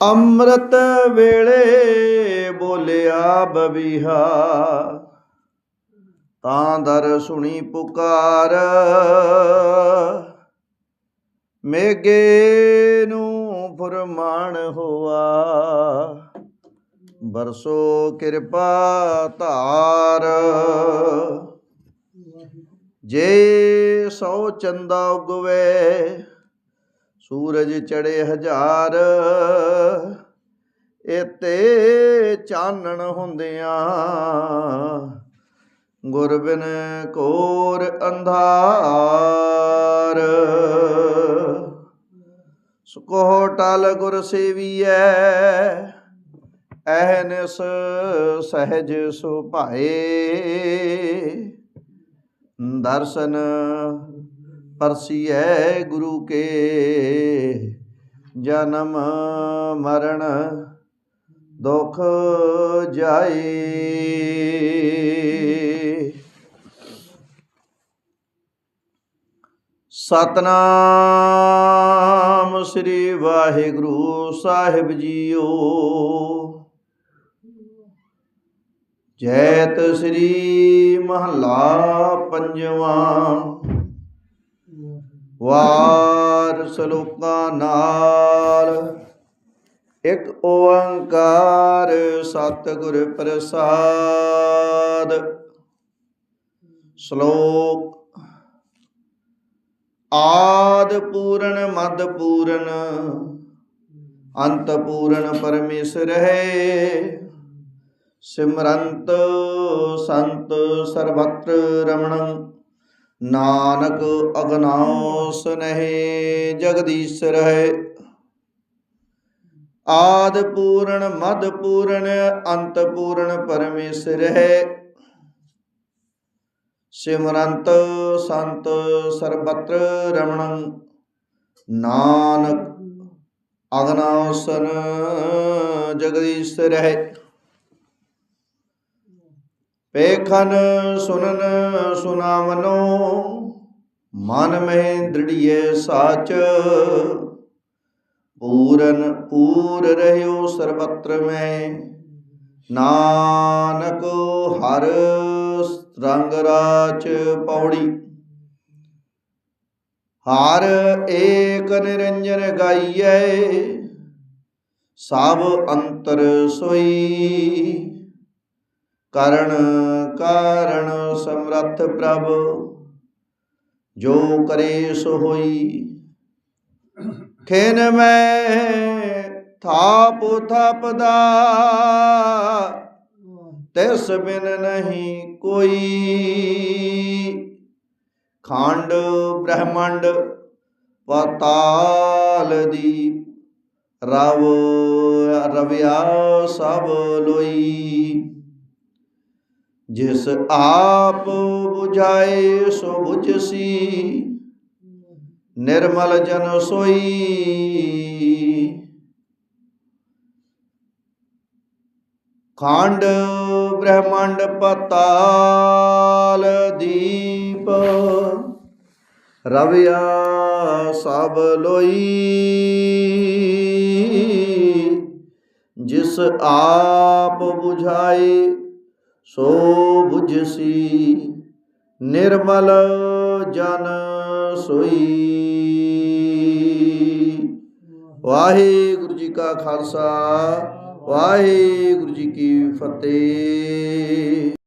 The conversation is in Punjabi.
ਅੰਮ੍ਰਿਤ ਵੇਲੇ ਬੋਲਿਆ ਬਬੀਹਾ, ਤਾਂ ਦਰ ਸੁਣੀ ਪੁਕਾਰ। ਮੇਗੇ ਨੂੰ ਫਰਮਾਨ ਹੋਆ, ਬਰਸੋ ਕਿਰਪਾ ਧਾਰ। ਜੇ ਸੋ ਚੰਦਾ ਉਗਵੇ ਸੂਰਜ ਚੜੇ ਹਜ਼ਾਰ। ਇਤੇ ਚਾਨਣ ਹੁੰਦਿਆਂ ਗੁਰਬਿਨ ਕੋਰ ਅੰਧਾਰ। ਸੁਕੋ ਟਲ ਗੁਰ ਸੇਵੀਐ ਐਹਨਸ ਸਹਿਜ ਸੁਭਾਏ। ਦਰਸ਼ਨ ਪਰਸੀਐ ਗੁਰੂ ਕੇ ਜਨਮ ਮਰਨ ਦੁਖ ਜਾਏ ਸਤਨਾਮ ਸ੍ਰੀ ਵਾਹਿਗੁਰੂ ਸਾਹਿਬ ਜੀਓ। ਜੈਤ ਸ੍ਰੀ ਮਹਲਾ ਪੰਜਵਾਂ। ਵਾਰ ਸਲੋਕਾਂ ਨਾਲ। ਇੱਕ ਓੰਕਾਰ ਸਤਿਗੁਰ ਪ੍ਰਸਾਦ। ਸ਼ਲੋਕ, ਆਦ ਪੂਰਨ, ਮਦ ਪੂਰਨ, ਅੰਤ ਪੂਰਨ ਪਰਮੇਸ਼ਰ ਹੈ। ਸਿਮਰੰਤ ਸੰਤ ਸਰਬਤਰ ਰਮਣੰ ਨਾਨਕ ਅਗਨਾਉ ਸੁਨਹਿ ਜਗਦੀਸ਼ਰ ਹੈ। ਆਦ ਪੂਰਨ, ਮਦ ਪੂਰਨ, ਅੰਤ ਪੂਰਨ ਪਰਮੇਸ਼ਰ ਹੈ। ਸਿਮਰੰਤ ਸੰਤ ਸਰਬਤਰ ਰਮਣੰ, ਨਾਨਕ ਅਗਨਾਉਸਨ ਜਗਦੀਸ਼ਰ ਹੈ। ਪੇਖਨ ਸੁਨਨ ਸੁਨਾਵਨੋ, ਮਨ ਮਹਿ ਦ੍ਰਿੜੀਏ ਸਾਚ। ਪੂਰਨ ਪੂਰ ਰਹਿਓ ਸਰਬਤਰ ਮੈਂ, ਨਾਨਕ ਹਰ ਰੰਗ ਰਾਚ ਪੌੜੀ। ਹਰ ਏਕ ਨਿਰੰਜਨ ਗਾਈਐ, ਸਭ ਅੰਤਰ ਸੋਈ। ਕਰਨ ਕਾਰਣ ਸਮਰੱਥ ਪ੍ਰਭ, ਜੋ ਕਰੇ ਸੋ ਹੋਈ। ਖੇਨ ਮੈਂ ਥਾਪ ਥਾਪਦਾ, ਤਿਸ ਬਿਨ ਨਹੀਂ ਕੋਈ। ਖੰਡ ਬ੍ਰਹਮੰਡ ਪਤਾਲ ਦੀ ਰਵ ਰਵਿਆ ਸਭ ਲੋਈ। ਜਿਸ ਆਪ 부ਝਾਏ ਸੋ 부ਝਸੀ ਨਿਰਮਲ ਜਨ ਸੋਈ। ਖੰਡ ਬ੍ਰਹਮੰਡ ਪਤਾਲ ਦੀਪ, ਰਵਿਆ ਸਭ ਲੋਈ। ਜਿਸ ਆਪ 부ਝਾਏ ਸੋ 부ਝਸੀ ਨਿਰਮਲ ਜਨ ਸੋਈ। ਵਾਹਿਗੁਰੂ ਜੀ ਕਾ ਖਾਲਸਾ ਵਾਹਿਗੁਰੂ ਜੀ ਕੀ ਫਤਿਹ।